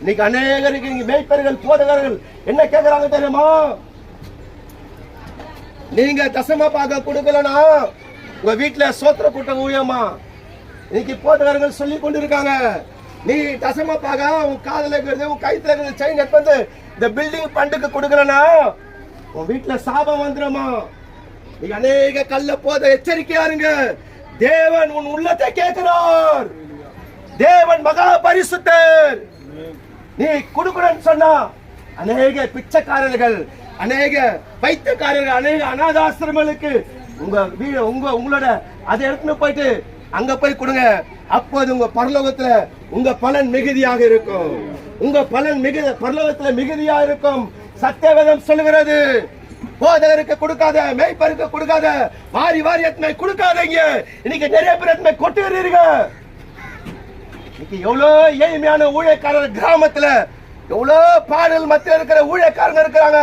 இன்னைக்கு அநேகருக்கு இங்க மேய்ப்பர்கள் போதகர்கள் என்ன கேட்கறாங்க தெரியுமா? நீங்க தசமா பாக கொடுக்கலனா உங்க வீட்டுல சோத்திர கூட்டம் ஊழியமா? இன்னைக்கு போதகர்கள் சொல்லி கொண்டிருக்காங்க. நீ தசம பாக உன் காதல இருக்கிறது உன் கைத்துல இருக்கிறது செயின் எடுத்து வந்து இந்த பில்டிங் பண்டுக்கு கொடுக்கலனா உன் வீட்டுல சாபம் வந்துடுமா நீ அநேக கல்ல போத எச்சரிக்கையா இருங்க. தேவன் உன் உள்ளத்தை கேட்கிறார். தேவன் மகா பரிசுத்தர். நீ குடுக்குறன்னு சொன்னா அநேக பிச்சைக்காரர்கள் அநேக வைத்தியக்காரர்கள் அநேக அனாதாசிரமங்களுக்கு உங்க வீடு உங்க உங்களோட அதை எடுத்துன்னு போயிட்டு அங்க போய் கொடுங்க. அப்போது உங்க பரலோகத்துல உங்க பலன் மிகுதியாக இருக்கும். உங்க பலன் மிகு பரலோகத்துல மிகுதியா இருக்கும். சத்தியவேதம் சொல்லுகிறது. போதகருக்கு கொடுக்காத மேய்ப்பருக்கு கொடுக்காத வாரி வாரி எத்தனை கொடுக்காதீங்க. இன்னைக்கு நிறைய பேர் எத்தனை கொட்டுகிறீர்கள். இன்னைக்கு எவ்வளோ ஏழ்மையான ஊழியக்காரர் கிராமத்தில் எவ்வளோ பாடல் மத்தியில் இருக்கிற ஊழியக்காரங்க இருக்கிறாங்க.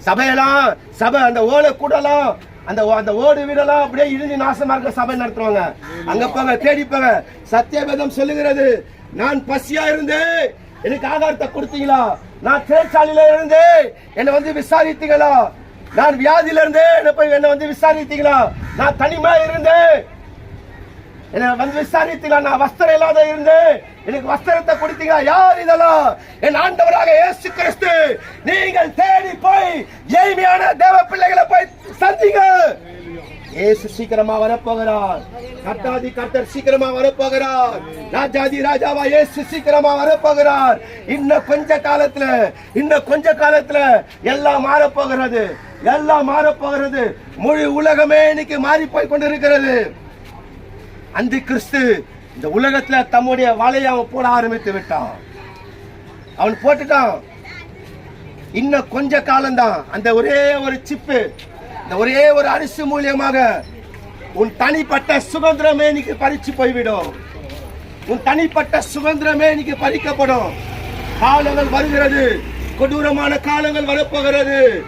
சபையெல்லாம் சபை அந்த ஓலை கூடலாம் அந்த ஓ- அந்த ஓடு வீடெல்லாம் அப்படியே இழிஞ்சு நாசமா இருக்க சபை நடத்துவாங்க. அங்க போங்க தேடி போங்க. சத்தியவேதம் சொல்லுகிறது நான் பசியா இருந்தேன் எனக்கு ஆகாரத்தை கொடுத்தீங்களா? நான் சிறைச்சாலையில இருந்தேன் என்னை வந்து விசாரித்தீங்களா? நான் வியாதியில இருந்து என்னை போய் என்னை வந்து விசாரித்தீங்களா? நான் தனிமையா இருந்தேன் என்ன வந்து விசாரித்தீங்களா? நான் வஸ்திரம் இல்லாத இருந்தேன் எனக்கு வஸ்திரத்தை கொடுத்தீங்களா? யார் இதெல்லாம்? என் ஆண்டவராக இயேசு கிறிஸ்து நீங்கள் தேடி போய் ஏழ்மையான தேவ பிள்ளைகளை போய் சந்திங்க. இயேசு சீக்கிரமா வரப்போகிறார். கர்த்தாதி கர்த்தர் சீக்கிரமா வரப்போகிறார். ராஜாதி ராஜாவா இயேசு சீக்கிரமா வரப்போகிறார். இன்னும் கொஞ்ச காலத்துல இன்னும் கொஞ்ச காலத்துல எல்லாம் மாறப்போகிறது. எல்லாம் மாறப்போகிறது. முழு உலகமே இன்னைக்கு மாறி போய் கொண்டிருக்கிறது. அந்த கிறிஸ்து இந்த உலகத்துல தம்முடைய வலையை அவன் போட ஆரம்பித்து விட்டான். அவன் போட்டுட்டான். இன்னும் கொஞ்ச காலம்தான். அந்த ஒரே ஒரு சிப்பு இந்த ஒரே ஒரு அரிசி மூலியமாக உன் தனிப்பட்ட சுதந்திரமே இன்னைக்கு பறிச்சு போய்விடும். உன் தனிப்பட்ட சுதந்திரமே இன்னைக்கு பறிக்கப்படும். காலங்கள் வருகிறது. கொடூரமான காலங்கள் வரப்போகிறது.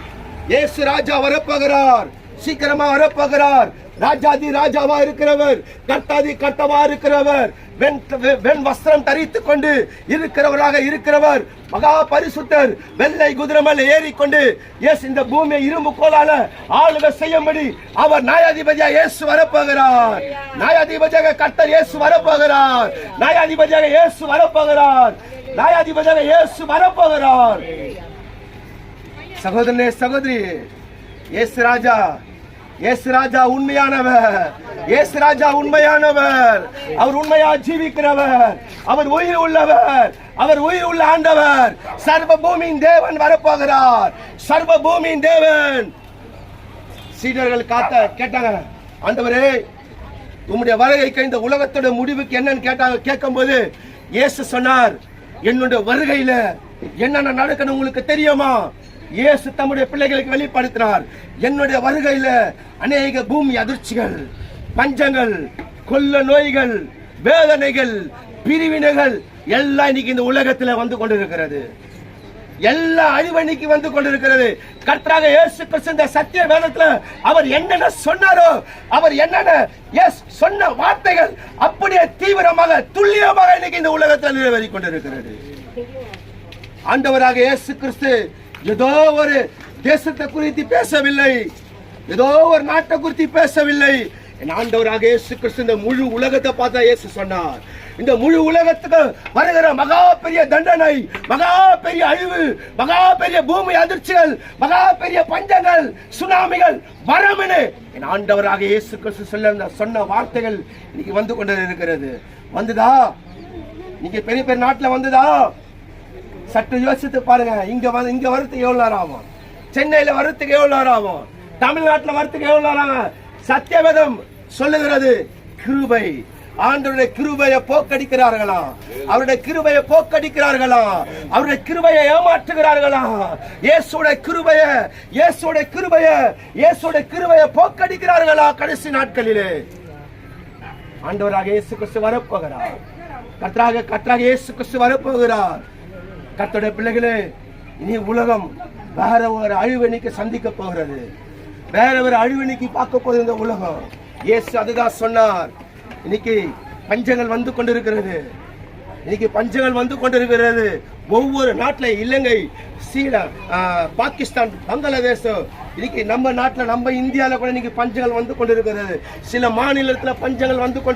இயேசு ராஜா வரப்போகிறார். சீக்கிரமா வரப்போகிறார் ராஜாதி ராஜாவா இருக்கிறவர் கட்டாதி கட்டமா இருக்கிறவர் வெண் வெண் வஸ்திரம் தரித்துக் கொண்டு இருக்கிறவராக இருக்கிறவர் மகா பரிசுத்தர் வெள்ளை குதிரை ஏறிக்கொண்டு எஸ் இந்த பூமியை இரும்பு கோலால ஆளுக செய்யும்படி அவர் நியாயாதிபதியா இயேசு வரப்போகிறார். நியாயாதிபதியாக கட்டர் இயேசு வரப்போகிறார். நியாயாதிபதியாக இயேசு வரப்போகிறார். நியாயாதிபதியாக இயேசு வரப்போகிறார். சகோதரனே சகோதரி இயேசு ராஜா இயேசு ராஜா உண்மையானவர் இயேசு ராஜா உண்மையானவர். அவர் உண்மையா ஜீவிக்கிறவர் அவர் உயிர் உள்ளவர் அவர் உயிர் உள்ள ஆண்டவர். சர்வ பூமியின் தேவன் வரப்போகிறார். சர்வ பூமியின் தேவன். சீடர்கள் காத்த கேட்டாங்க ஆண்டவரே உம்முடைய வருகைக்கு இந்த உலகத்தோட முடிவுக்கு என்னன்னு கேட்டாங்க கேட்கும்போது இயேசு சொன்னார் என்னுடைய வருகையில என்னென்ன நடக்கணும் உங்களுக்கு தெரியுமா? இயேசு தம்முடைய பிள்ளைகளுக்கு வெளிப்படுத்தினார். என்னுடைய வருகையில அநேக பூமி அதிர்ச்சிகள் பஞ்சங்கள் கொல்ல நோய்கள் வேதனைகள் பிரிவினைகள் எல்லாம் இன்னைக்கு இந்த உலகத்துல வந்து கொண்டிருக்கிறது. எல்லா அழிவணிக்கு வந்து கொண்டிருக்கிறது. கர்த்தராக இயேசு கிறிஸ்து இந்த சத்திய வேதத்துல அவர் என்னென்ன சொன்னாரோ அவர் என்னென்ன எஸ் சொன்ன வார்த்தைகள் அப்படியே தீவிரமாக துல்லியமாக இன்னைக்கு இந்த உலகத்தில் நிறைவேறி கொண்டிருக்கிறது. ஆண்டவராக இயேசு கிறிஸ்து ஏதோ ஒரு தேசத்தை குறித்து பேசவில்லை. ஏதோ ஒரு நாட்டை குறித்து பேசவில்லை. என் ஆண்டவராக இயேசு கிறிஸ்து இந்த முழு உலகத்தை பார்த்தா இயேசு சொன்னார். இந்த முழு உலகத்துக்கு வருகிற மகா பெரிய தண்டனை மகா பெரிய அழிவு மகா பெரிய பூமி அதிர்ச்சிகள் மகா பெரிய பஞ்சங்கள் சுனாமிகள் வரமெனு என் ஆண்டவராக இயேசு கிறிஸ்து சொல்ல சொன்ன வார்த்தைகள் இன்னைக்கு வந்து கொண்டு இருக்கிறது வந்துதா? நீங்க பெரிய பெரிய நாட்டுல வந்துதா? சற்று யோசித்து பாருங்க. இங்க வந்து இங்க வரத்துக்கு எவ்வளவு நேரம் ஆகும்? சென்னையில வரத்துக்கு எவ்வளவு நேரம் ஆகும்? தமிழ்நாட்டுல வரத்துக்கு எவ்வளவு நேரம் ஆகும்? சத்தியவேதம் சொல்லுகிறது கிருபை. ஆண்டவருடைய கிருபையை போக்கடிக்கிறார்களா? அவருடைய கிருபையை போக்கடிக்கிறார்களா? அவருடைய கிருபையை ஏமாற்றுகிறார்களா? இயேசுடைய கிருபைய இயேசுடைய கிருபைய இயேசுடைய கிருபையை போக்கடிக்கிறார்களா கடைசி நாட்களிலே? ஆண்டவராக இயேசு கிறிஸ்து வரப்போகிறார். கற்றாக கற்றாக இயேசு கிறிஸ்து வரப்போகிறார். கத்தோட பிள்ளைகளே இனி உலகம் வேற ஒரு அழிவணிக்கு சந்திக்க போகிறது. வேற ஒரு அழிவணிக்கு பார்க்க போகுது இந்த உலகம். இயேசு அதுதான் சொன்னார். இன்னைக்கு பஞ்சங்கள் வந்து கொண்டிருக்கிறது. இன்னைக்கு பஞ்சங்கள் வந்து கொண்டிருக்கிறது. ஒவ்வொரு நாட்டில் இலங்கை சீனா பாகிஸ்தான் பங்களாதேஷ் இன்னைக்கு நம்ம நாட்டுல நம்ம இந்தியாவில் கூட இன்னைக்கு பஞ்சங்கள் வந்து கொண்டிருக்கிறது. சில மாநிலத்துல பஞ்சங்கள் வந்து கொண்டு